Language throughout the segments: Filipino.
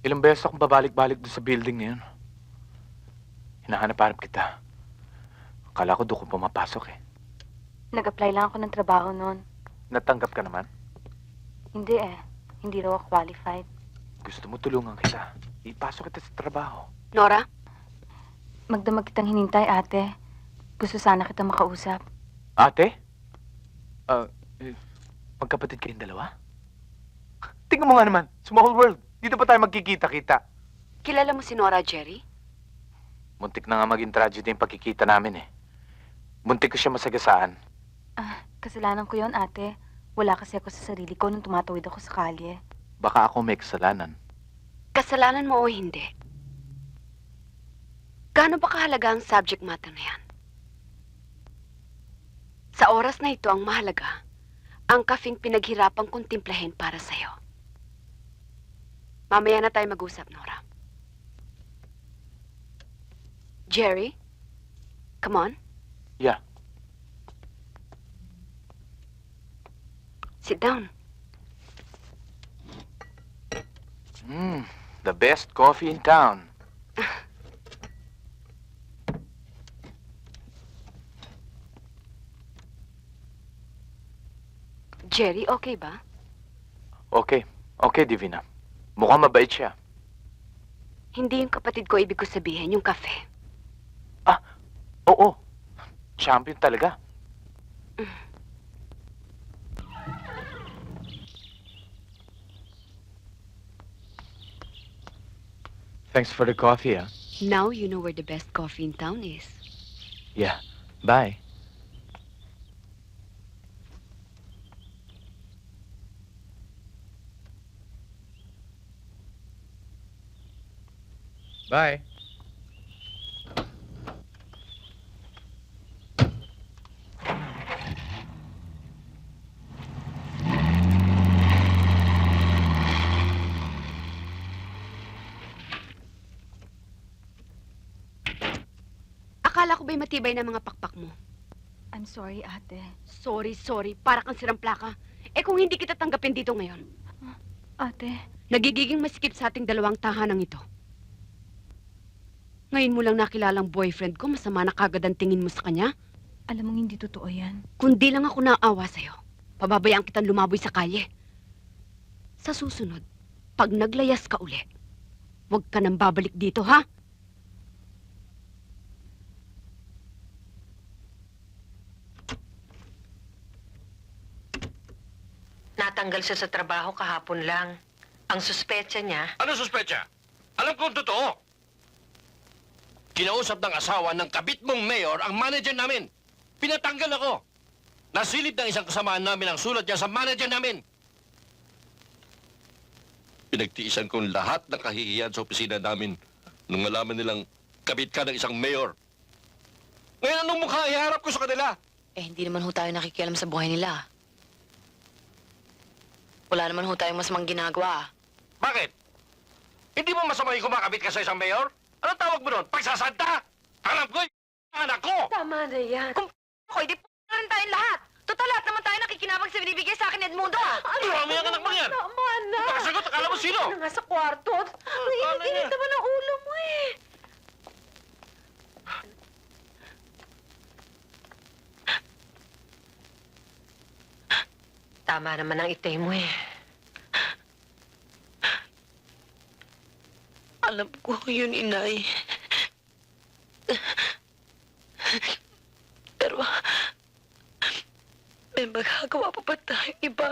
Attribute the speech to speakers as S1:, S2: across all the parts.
S1: Ilang beses akong babalik-balik doon sa building na yun. Hinahanap-hanap kita. Akala ko doon ko pumapasok eh.
S2: Nag-apply lang ako ng trabaho noon.
S1: Natanggap ka naman?
S2: Hindi eh. Hindi raw ako qualified.
S1: Gusto mo tulungan kita. Ipasok kita sa trabaho.
S3: Nora,
S2: Magdamag kitang hinintay, ate. Gusto sana kita makausap.
S1: Ate? Ah, eh, magkapatid kayong dalawa? Tingnan mo nga naman, small world. Dito pa tayo magkikita-kita.
S3: kilala mo si Nora, Jerry?
S1: Muntik na nga maging tragedy yung pagkikita namin eh. Muntik ko siya masagasaan.
S2: Ah, kasalanan ko yon ate. Wala kasi ako sa sarili ko nung tumatawid ako sa kalye.
S1: Baka ako may kasalanan.
S3: Kasalanan mo o hindi? Gaano ba kahalaga ang subject matter na yan? Sa oras na ito ang mahalaga, ang kafing pinaghirapang kontemplahin para sa'yo. Mamaya na tayo mag-usap, Nora. Jerry? Come on.
S1: Yeah.
S3: Sit down.
S1: Mm, the best coffee in town.
S3: Jerry, okay ba?
S1: Okay, okay, Divina. Mukhang mabait siya.
S3: Hindi yung kapatid ko ibig ko sabihin, yung kafe.
S1: Oo, champion talaga. Thanks for the coffee, ah.
S3: Now you know where the best coffee in town is.
S1: Yeah, bye. Bye.
S3: Akala ko ba'y matibay na mga pakpak mo?
S2: I'm sorry, ate.
S3: Sorry, sorry. Para kang sirang plaka. Eh kung hindi kita tanggapin dito ngayon,
S2: Ate,
S3: nagigiging masikip sa ating dalawang tahanang ito. Ngayon mo lang nakilalang boyfriend ko, masama na kagad ang tingin mo sa kanya.
S2: alam mong hindi totoo yan.
S3: Kundi lang ako naawa sa'yo. Pababayaan kitang lumaboy sa kalye. Sa susunod, pag naglayas ka uli, huwag ka nang babalik dito, ha?
S4: Natanggal siya sa trabaho kahapon lang. Ang suspecha niya,
S5: Ano suspecha? Alam kong totoo. Kinausap ng asawa ng kabit mong mayor ang manager namin. Pinatanggal ako. Nasilip ng isang kasamaan namin ang sulat niya sa manager namin. Pinagtiisan kong lahat ng kahihiyan sa opisina namin nung malaman nilang kabit ka ng isang mayor. Ngayon anong mukha iharap ko sa kanila?
S6: Eh, hindi naman ho tayo nakikialam sa buhay nila. Wala naman ho tayong masamang ginagawa.
S5: Bakit? Hindi mo masama yung kumakabit ka sa isang mayor? Anong tawag mo doon? Pagsasanta? Alam ko, anak ko!
S4: Tama na yan.
S6: Kung ako, hindi po na rin tayong lahat. Total, lahat naman tayo nakikinabang sa binibigay sa akin, Edmundo.
S5: Ano? Marami ang anak mo yan!
S4: Tama na.
S5: Pagkasagot, akala mo sino?
S4: Ano nga sa kwarto? Ang init
S5: niya.
S4: naman ang ulo mo eh. Tama naman ang itay mo eh.
S6: Alam ko yun, inay. Pero, may magagawa pa ba tayong iba?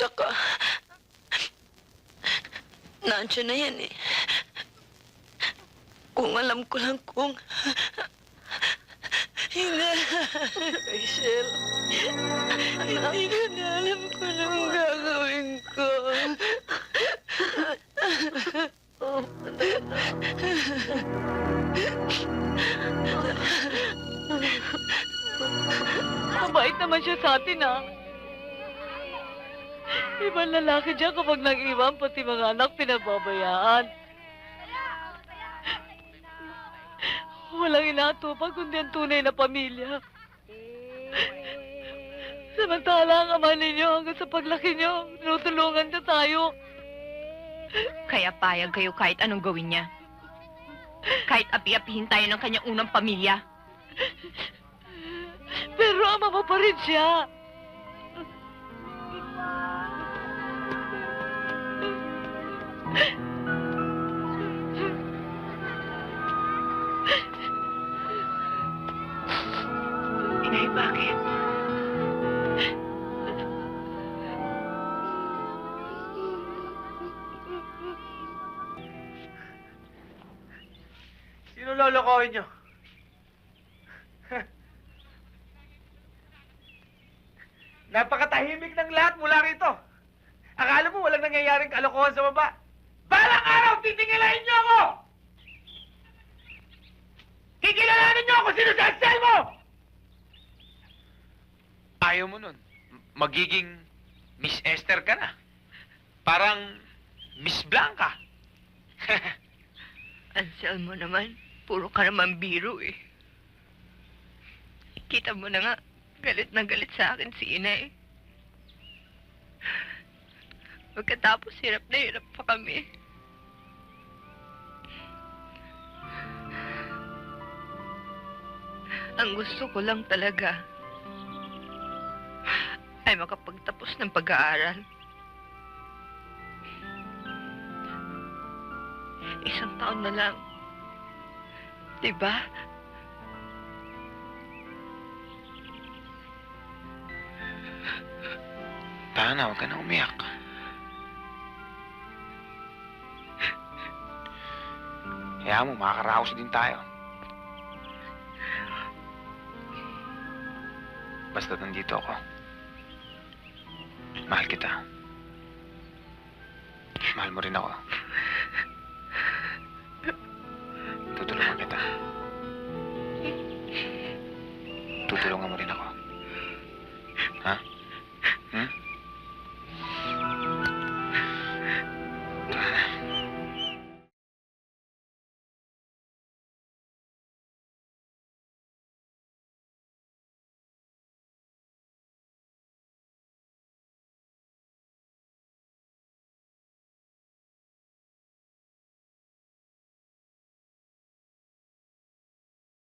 S6: Tsaka, nandiyan na yan eh. Kung alam ko lang kung... Hindi. Rachel. Hindi ko na alam kung anong gagawin ko.
S7: Mabait naman siya sa atin, ah. Ibang lalaki dyan kapag nag-iwan, pati mga anak pinababayaan. Walang inatupag kundi ang tunay na pamilya. Sa Samantala ang ama ninyo hanggang sa paglaki nyo, tinutulungan niya tayo.
S8: Kaya payag kayo kahit anong gawin niya. Kahit api-apihin tayo ng kanyang unang pamilya.
S7: Pero ama mo pa rin siya.
S9: Lolokohin nyo? Napakatahimik ng lahat mula rito. Akala mo walang nangyayaring kalokohan sa baba. Balang araw, titingilahin niyo ako! Kikilalanin niyo ako sino sa Excel mo! Ayaw mo nun. Magiging Miss Esther ka na. Parang Miss Blanca.
S8: Anselmo naman, puro ka naman biro eh. Kita mo na nga, galit na galit sa akin si Inay. Pagkatapos, hirap na hirap pa kami. Ang gusto ko lang talaga ay makapagtapos ng pag-aaral. Isang taon na lang. Diba?
S9: Tana, huwag ka na umiyak. Kaya mo, makakaraos din tayo. Basta nandito ako. Mahal kita. Mahal mo rin ako. Tutulungan kita. Tutulungan mo rin ako.